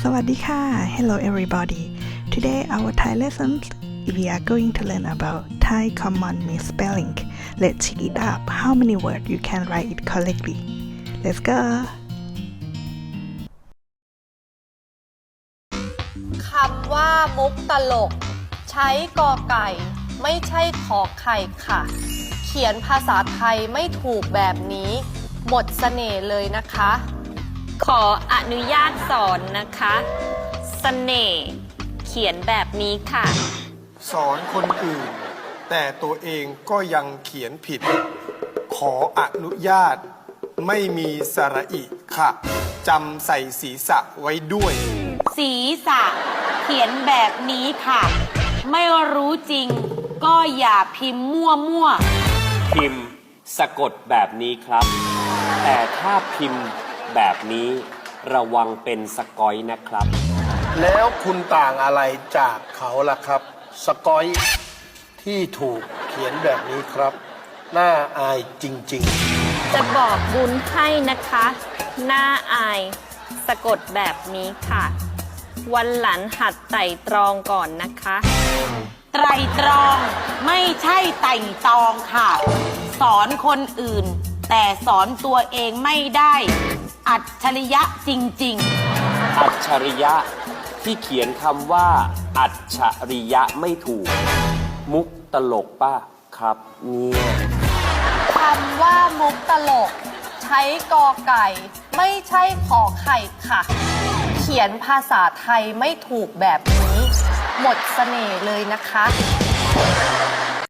Sawadika. Hello everybody. Today our Thai lessons we are going to learn about Thai common misspelling. Let's check it up how many words you can write it correctly. Let's go. คำว่ามุกตลก ใช้กอไก่ ไม่ใช่ขอไข่ค่ะ เขียนภาษาไทยไม่ถูกแบบนี้ หมดเสน่ห์เลยนะคะ ขออนุญาตสอนนะคะสเสน่ห์เขียนแบบนี้ค่ะ สอนคนอื่น แต่ตัวเองก็ยังเขียนผิด ขออนุญาตไม่มีสระอิค่ะจำใส่ศีรษะไว้ด้วย ศีรษะเขียนแบบนี้ค่ะ ไม่รู้จริงก็อย่าพิมพ์มั่วมั่วๆ พิมพ์สะกดแบบนี้ครับ แต่ถ้าพิมพ์ แบบนี้ระวังเป็นสกอยนะครับ แล้วคุณต่างอะไรจากเขาล่ะครับ สกอยที่ถูกเขียนแบบนี้ครับ น่าอายจริงๆจะบอกบุญให้นะคะ หน้าอายสะกดแบบนี้ค่ะ วันหลังหัดไต่ตรองก่อนนะคะ ไตรตรองไม่ใช่ไต่ตรองค่ะ สอนคนอื่น แต่สอนตัวเองไม่ได้ อัจฉริยะจริงๆอัจฉริยะที่เขียนคำว่า อัจฉริยะไม่ถูก มุกตลกป้าครับเนี่ยคำว่ามุกตลก ใช้กอไก่ ไม่ใช่ขอไข่ค่ะ เขียนภาษาไทยไม่ถูกแบบนี้ หมดเสน่ห์เลยนะคะ